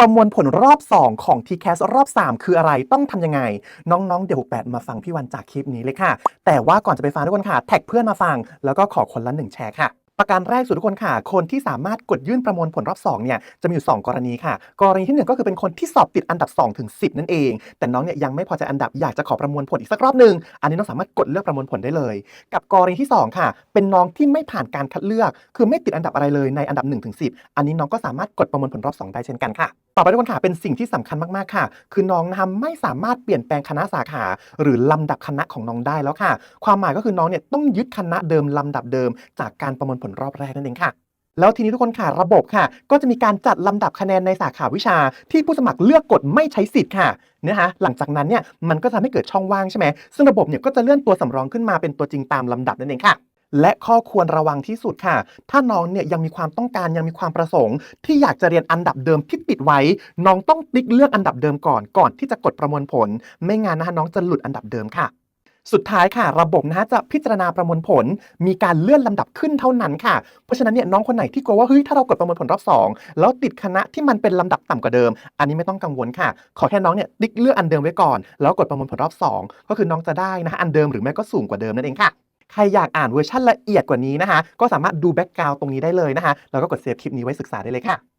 ประมวลผลรอบ 2 ของ TCAS รอบ 3 คืออะไรต้องทำยังไง น้องๆ เดี๋ยว68 มาฟังพี่วันจากคลิปนี้เลยค่ะ แต่ว่าก่อนจะไปฟังทุกคนค่ะ แท็กเพื่อนมาฟัง แล้วก็ขอคนละหนึ่งแชร์ค่ะ ประการแรกสุดทุกคนค่ะ คนที่สามารถกดยื่นประมวลผลรอบ2เนี่ยจะมีอยู่ 2 กรณีค่ะ กรณีที่หนึ่งก็คือเป็นคนที่สอบติดอันดับ2ถึง10 นั่นเอง แต่น้องเนี่ยยังไม่พอใจอันดับอยากจะขอประมวลผลอีกสักรอบหนึ่งอันนี้น้องสามารถกดเลือกประมวลผลได้เลย กับกรณีที่ 2 ค่ะ เป็นน้องที่ไม่ผ่านการคัดเลือก คือไม่ติดอันดับอะไรเลยในอันดับ1ถึง10 อันนี้น้องก็สามารถกดประมวลผลรอบ 2 ได้เช่นกันค่ะต่อไปทุกคนค่ะเป็นสิ่งที่สำคัญมากๆค่ะ คือน้องนะคะไม่สามารถเปลี่ยนแปลงคณะสาขา หรือลำดับคณะของน้องได้แล้วค่ะ ความหมายก็คือน้องเนี่ยต้องยึดคณะเดิมลำดับเดิมจากการประมวลผลรอบแรกนั่นเองค่ะแล้วทีนี้ทุกคนค่ะระบบค่ะ ก็จะมีการจัดลำดับคะแนนในสาขาวิชา ที่ผู้สมัครเลือกกดไม่ใช้สิทธิ์ค่ะนะคะหลังจากนั้นเนี่ยมันก็จะทำให้เกิดช่องว่างใช่ไหมซึ่งระบบเนี่ยก็จะเลื่อนตัวสำรองขึ้นมาเป็นตัวจริงตามลำดับนั่นเองค่ะ และข้อควรระวังที่สุดค่ะ ถ้าน้องเนี่ยยังมีความต้องการยังมีความประสงค์ ที่อยากจะเรียนอันดับเดิมที่ปิดไว้ น้องต้องติ๊กเลือกอันดับเดิมก่อนก่อนที่จะกดประมวลผล ไม่งั้นนะคะน้องจะหลุดอันดับเดิมค่ะ สุดท้ายค่ะ ระบบนะฮะจะพิจารณาประมวลผล มีการเลื่อนลำดับขึ้นเท่านั้นค่ะ เพราะฉะนั้นเนี่ยน้องคนไหนที่กลัวว่าเฮ้ยถ้าเรากดประมวลผลรอบ 2 แล้วติดคณะที่มันเป็นลำดับต่ำกว่าเดิม อันนี้ไม่ต้องกังวลค่ะ ขอแค่น้องเนี่ยติ๊กเลือกอันเดิมไว้ก่อน แล้วกดประมวลผลรอบ 2 ก็คือน้องจะได้นะฮะอันเดิมหรือไม่ก็สูงกว่าเดิมนั่นเองค่ะใครอยากอ่านเวอร์ชันละเอียดกว่านี้นะคะ ก็สามารถดูแบ็กกราวตรงนี้ได้เลยนะคะ แล้วก็กดเซฟคลิปนี้ไว้ศึกษาได้เลยค่ะ